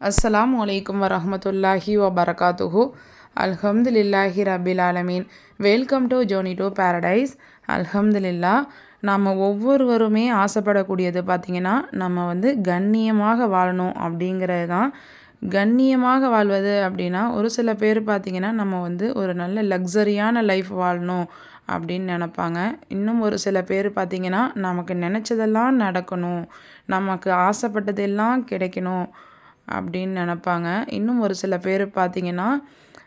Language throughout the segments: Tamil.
அஸ்ஸலாம் வலைக்கம் வரமத்துல்லாஹி வபரகாத்துஹு அல்ஹம்துலில்லாஹி ரபில் ஆலமீன் welcome to journey to paradise அல்ஹம்துலில்லா நம்ம ஒவ்வொருவருமே ஆசைப்படக்கூடியது பார்த்திங்கன்னா நம்ம வந்து கண்ணியமாக வாழணும் அப்படிங்கிறது தான் கண்ணியமாக வாழ்வது அப்படின்னா ஒரு சில பேர் பார்த்திங்கன்னா நம்ம வந்து ஒரு நல்ல லக்ஸரியான லைஃப் வாழணும் அப்படின்னு நினப்பாங்க. இன்னும் ஒரு சில பேர் பார்த்திங்கன்னா நமக்கு நினச்சதெல்லாம் நடக்கணும். நமக்கு ஆசைப்பட்டதெல்லாம் கிடைக்கணும். அப்படின்னு நினப்பாங்க. இன்னும் ஒரு சில பேர் பார்த்திங்கன்னா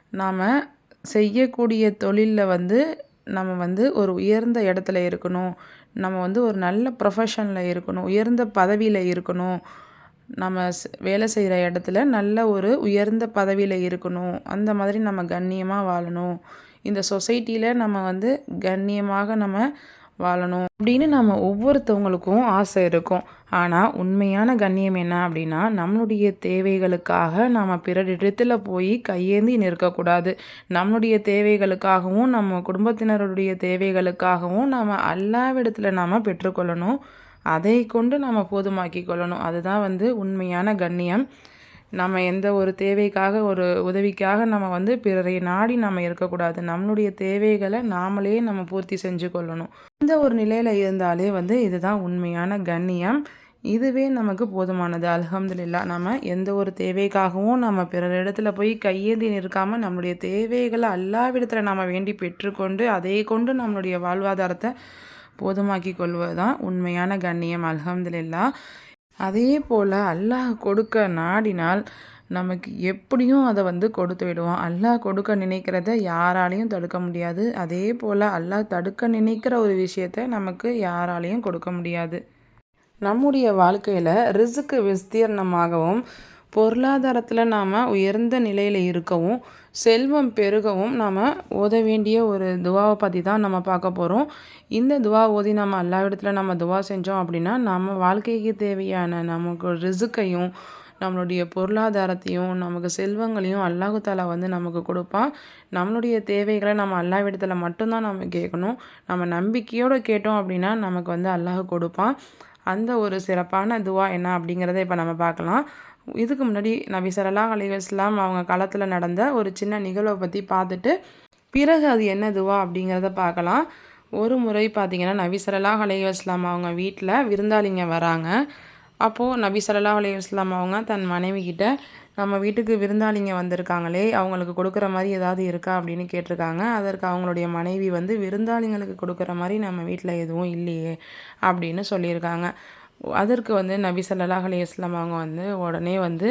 நாம் செய்யக்கூடிய தொழிலில் வந்து நம்ம வந்து ஒரு உயர்ந்த இடத்துல இருக்கணும். நம்ம வந்து ஒரு நல்ல ப்ரொஃபஷனில் இருக்கணும். உயர்ந்த பதவியில் இருக்கணும். நம்ம வேலை செய்கிற இடத்துல நல்ல ஒரு உயர்ந்த பதவியில் இருக்கணும். அந்த மாதிரி நம்ம கண்ணியமாக வாழணும். இந்த சொசைட்டியில் நம்ம வந்து கண்ணியமாக நம்ம வாழணும் அப்படின்னு நம்ம ஒவ்வொருத்தவங்களுக்கும் ஆசை இருக்கும். ஆனால் உண்மையான கண்ணியம் என்ன அப்படின்னா நம்மளுடைய தேவைகளுக்காக நம்ம பிறரிடத்தில் போய் கையேந்தி நிற்கக்கூடாது. நம்மளுடைய தேவைகளுக்காகவும் நம்ம குடும்பத்தினருடைய தேவைகளுக்காகவும் நம்ம எல்லாவிடத்தில் நாம் பெற்றுக்கொள்ளணும். அதை கொண்டு நம்ம போதுமாக்கி கொள்ளணும். அதுதான் வந்து உண்மையான கண்ணியம். நம்ம எந்த ஒரு தேவைக்காக ஒரு உதவிக்காக நம்ம வந்து பிறரை நாடி நம்ம இருக்கக்கூடாது. நம்மளுடைய தேவைகளை நாமளே நம்ம பூர்த்தி செஞ்சு கொள்ளணும். இந்த ஒரு நிலையில் இருந்தாலே வந்து இதுதான் உண்மையான கண்ணியம். இதுவே நமக்கு போதுமானது. அலகம்துல்லா நம்ம எந்த ஒரு தேவைக்காகவும் நம்ம பிறரிடத்துல போய் கையேந்தி நிற்காமல் நம்மளுடைய தேவைகளை அல்லாவிடத்தில் நம்ம வேண்டி பெற்றுக்கொண்டு அதை கொண்டு நம்மளுடைய வாழ்வாதாரத்தை போதுமாக்கி கொள்வது தான் உண்மையான கண்ணியம். அலகம்துல்லா அதே போல் அல்லாஹ் கொடுக்க நாடினால் நமக்கு எப்படியும் அதை வந்து கொடுத்து விடுவான். அல்லாஹ் கொடுக்க நினைக்கிறத யாராலையும் தடுக்க முடியாது. அதே போல் அல்லாஹ் தடுக்க நினைக்கிற ஒரு விஷயத்த நமக்கு யாராலையும் கொடுக்க முடியாது. நம்முடைய வாழ்க்கையில் ரிசுக்கு விஸ்தீர்ணமாகவும் பொருளாதாரத்தில் நாம் உயர்ந்த நிலையில் இருக்கவும் செல்வம் பெருகவும் நாம் ஓத வேண்டிய ஒரு துவாவை பற்றி தான் நம்ம பார்க்க போகிறோம் இந்த துவா ஓதி நம்ம எல்லா இடத்துல நம்ம துவா செஞ்சோம் அப்படின்னா நம்ம வாழ்க்கைக்கு தேவையான நமக்கு ரிசுக்கையும் நம்மளுடைய பொருளாதாரத்தையும் நமக்கு செல்வங்களையும் அல்லாஹு தாலா வந்து நமக்கு கொடுப்பான். நம்மளுடைய தேவைகளை நம்ம அல்லா இடத்துல மட்டும்தான் நம்ம கேட்கணும். நம்ம நம்பிக்கையோடு கேட்டோம் அப்படின்னா நமக்கு வந்து அல்லாஹ் கொடுப்பான். அந்த ஒரு சிறப்பான துவா என்ன அப்படிங்கிறத இப்போ நம்ம பார்க்கலாம். இதுக்கு முன்னாடி நபி சரலா அலிகஸ்லாம் அவங்க காலத்தில் நடந்த ஒரு சின்ன நிகழ்வை பற்றி பார்த்துட்டு பிறகு அது என்னதுவா அப்படிங்கிறத பார்க்கலாம். ஒரு முறை பார்த்திங்கன்னா நபி சல்லா அலிவஸ்லாம் அவங்க வீட்டில் விருந்தாளிங்க வராங்க. அப்போது நபி சல்லா அலி இஸ்லாம் அவங்க தன் மனைவிக்கிட்ட நம்ம வீட்டுக்கு விருந்தாளிங்க வந்திருக்காங்களே அவங்களுக்கு கொடுக்குற மாதிரி ஏதாவது இருக்கா அப்படின்னு கேட்டிருக்காங்க. அதற்கு அவங்களுடைய மனைவி வந்து விருந்தாளிங்களுக்கு கொடுக்குற மாதிரி நம்ம வீட்டில் எதுவும் இல்லையே அப்படின்னு சொல்லியிருக்காங்க. அதற்கு வந்து நபி சல்லாஹ் அலி இஸ்லாம் அவங்க வந்து உடனே வந்து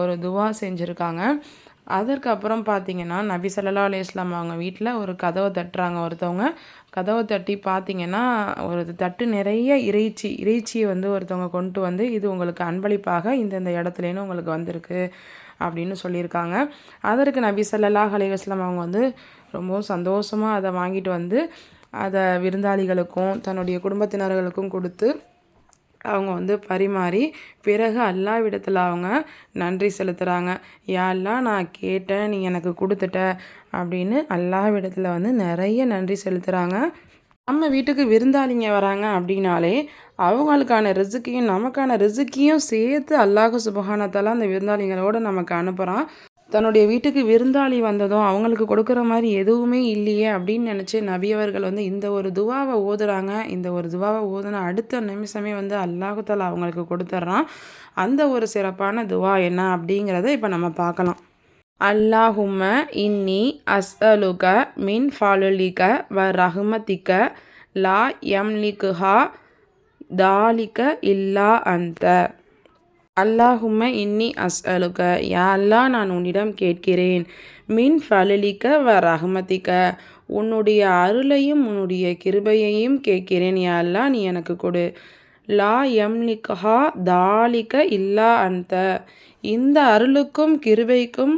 ஒரு துவா செஞ்சுருக்காங்க. அதற்கப்புறம் பார்த்தீங்கன்னா நபி சல்லா அலி இஸ்லாம் அவங்க வீட்டில் ஒரு கதவை தட்டுறாங்க ஒருத்தவங்க. கதவை தட்டி பார்த்தீங்கன்னா ஒரு தட்டு நிறைய இறைச்சி இறைச்சியை வந்து ஒருத்தவங்க கொண்டு வந்து இது உங்களுக்கு அன்பளிப்பாக இந்தந்த இடத்துலேன்னு உங்களுக்கு வந்திருக்கு அப்படின்னு சொல்லியிருக்காங்க. அதற்கு நபி சல்லாஹ் அலி இஸ்லாம் அவங்க வந்து ரொம்பவும் சந்தோஷமாக அதை வாங்கிட்டு வந்து அதை விருந்தாளிகளுக்கும் தன்னுடைய குடும்பத்தினர்களுக்கும் கொடுத்து அவங்க வந்து பரிமாறி பிறகு அல்லாவிடத்தில் அவங்க நன்றி செலுத்துகிறாங்க யாரெல்லாம் நான் கேட்டேன் நீ எனக்கு கொடுத்துட்ட அப்படின்னு அல்லாவிடத்தில் வந்து நிறைய நன்றி செலுத்துகிறாங்க நம்ம வீட்டுக்கு விருந்தாளிங்க வராங்க அப்படின்னாலே அவங்களுக்கான ரிசுக்கையும் நமக்கான ரிசுக்கையும் சேர்த்து அல்லாஹு சுபகானத்தால் அந்த விருந்தாளிங்களோடு நமக்கு அனுப்புகிறான் தன்னுடைய வீட்டுக்கு விருந்தாளி வந்ததும் அவங்களுக்கு கொடுக்குற மாதிரி எதுவுமே இல்லையே அப்படின்னு நினச்சி நபியவர்கள் வந்து இந்த ஒரு துவாவை ஓதுறாங்க இந்த ஒரு துவாவை ஓதுன அடுத்த நிமிஷமே வந்து அல்லாஹுத்தாலா அவங்களுக்கு கொடுத்துட்றான் அந்த ஒரு சிறப்பான துவா என்ன அப்படிங்கிறத இப்போ நம்ம பார்க்கலாம். அல்லாஹும்ம இன்னி அஸ்அலுக மின் ஃபாலுலிக வ ரஹ்மதிக்க லா எம்லிக்குஹா தாலிக இல்லா அந்த அல்லாஹும்ம இன்னி அஸ்அலுக. யா அல்லா நான் உன்னிடம் கேட்கிறேன். மின் ஃபலலிக்க வ ரஹமதிக்க உன்னுடைய அருளையும் உன்னுடைய கிருபையையும் கேட்கிறேன். யா அல்லா நீ எனக்கு கொடு. லா எம்லிகா தாலிக்க இல்லா அந்த இந்த அருளுக்கும் கிருபைக்கும்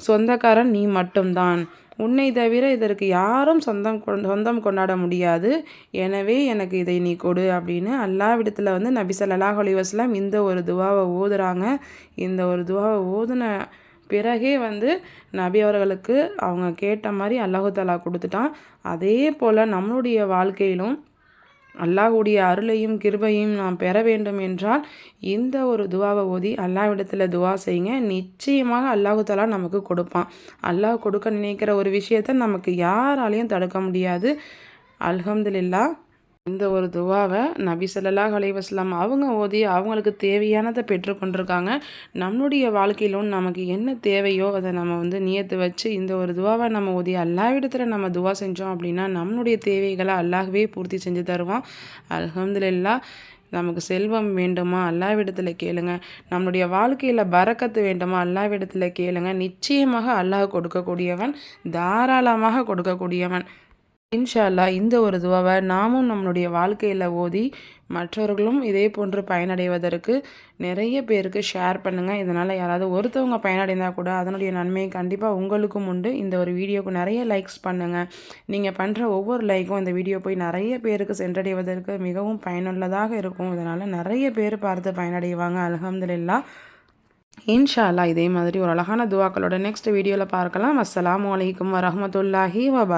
சொந்தக்காரன் நீ மட்டும்தான். உன்னை தவிர இதற்கு யாரும் சொந்தம் சொந்தம் கொண்டாட முடியாது. எனவே எனக்கு இதை நீ கொடு அப்படின்னு அல்லாவிடத்தில் வந்து நபி சல்லாஹ் அலிவாஸ்லாம் இந்த ஒரு துவாவை ஓதுறாங்க. இந்த ஒரு துவாவை ஓதுன பிறகே வந்து நபி அவர்களுக்கு அவங்க கேட்ட மாதிரி அல்லாஹு தாலா கொடுத்துட்டான். அதே போல் நம்மளுடைய வாழ்க்கையிலும் அல்லாஹுடைய அருளையும் கிருபையும் நாம் பெற வேண்டும் என்றால் இந்த ஒரு துவாவை ஓதி அல்லாவிடத்தில் துவா செய்யுங்க. நிச்சயமாக அல்லாஹுதலா நமக்கு கொடுப்பான். அல்லாஹ் கொடுக்க நினைக்கிற ஒரு விஷயத்தை நமக்கு யாராலையும் தடுக்க முடியாது. அல்ஹம்துலில்லா இந்த ஒரு துவாவை நபி சல்லாஹ் அலைவாஸ்லாம் அவங்க ஓதி அவங்களுக்கு தேவையானதை பெற்றுக்கொண்டிருக்காங்க நம்மளுடைய வாழ்க்கையிலும் நமக்கு என்ன தேவையோ அதை நம்ம வந்து நியத்து வச்சு இந்த ஒரு துவாவை நம்ம ஓதி அல்லாவிடத்தில் நம்ம துவா செஞ்சோம் அப்படின்னா நம்மளுடைய தேவைகளை அல்லாஹ்வே பூர்த்தி செஞ்சு தருவான். அலமதுல்லா நமக்கு செல்வம் வேண்டுமா? அல்லாவிடத்தில் கேளுங்க. நம்மளுடைய வாழ்க்கையில் பறக்கத்து வேண்டுமா? அல்லாவிடத்தில் கேளுங்க. நிச்சயமாக அல்லாஹ் கொடுக்கக்கூடியவன் தாராளமாக கொடுக்கக்கூடியவன். இன்ஷா அல்லாஹ் இந்த ஒரு துவாவை நாமும் நம்மளுடைய வாழ்க்கையில் ஓதி மற்றவர்களும் இதே போன்று பயனடைவதற்கு நிறைய பேருக்கு ஷேர் பண்ணுங்கள் இதனால் யாராவது ஒருத்தவங்க பயனடைந்தால் கூட அதனுடைய நன்மை கண்டிப்பாக உங்களுக்கும் உண்டு. இந்த ஒரு வீடியோவுக்கு நிறைய லைக்ஸ் பண்ணுங்கள் நீங்கள் பண்ணுற ஒவ்வொரு லைக்கும் இந்த வீடியோ போய் நிறைய பேருக்கு சென்றடைவதற்கு மிகவும் பயனுள்ளதாக இருக்கும். இதனால் நிறைய பேர் பார்த்து பயனடைவாங்க. அலகம்துல்லா இன்ஷா இதே மாதிரி ஒரு அழகான துவாக்களோட நெக்ஸ்ட் வீடியோவில் பார்க்கலாம். அஸ்ஸலாமு அலைக்கும் வரமத்துல்லாஹி வ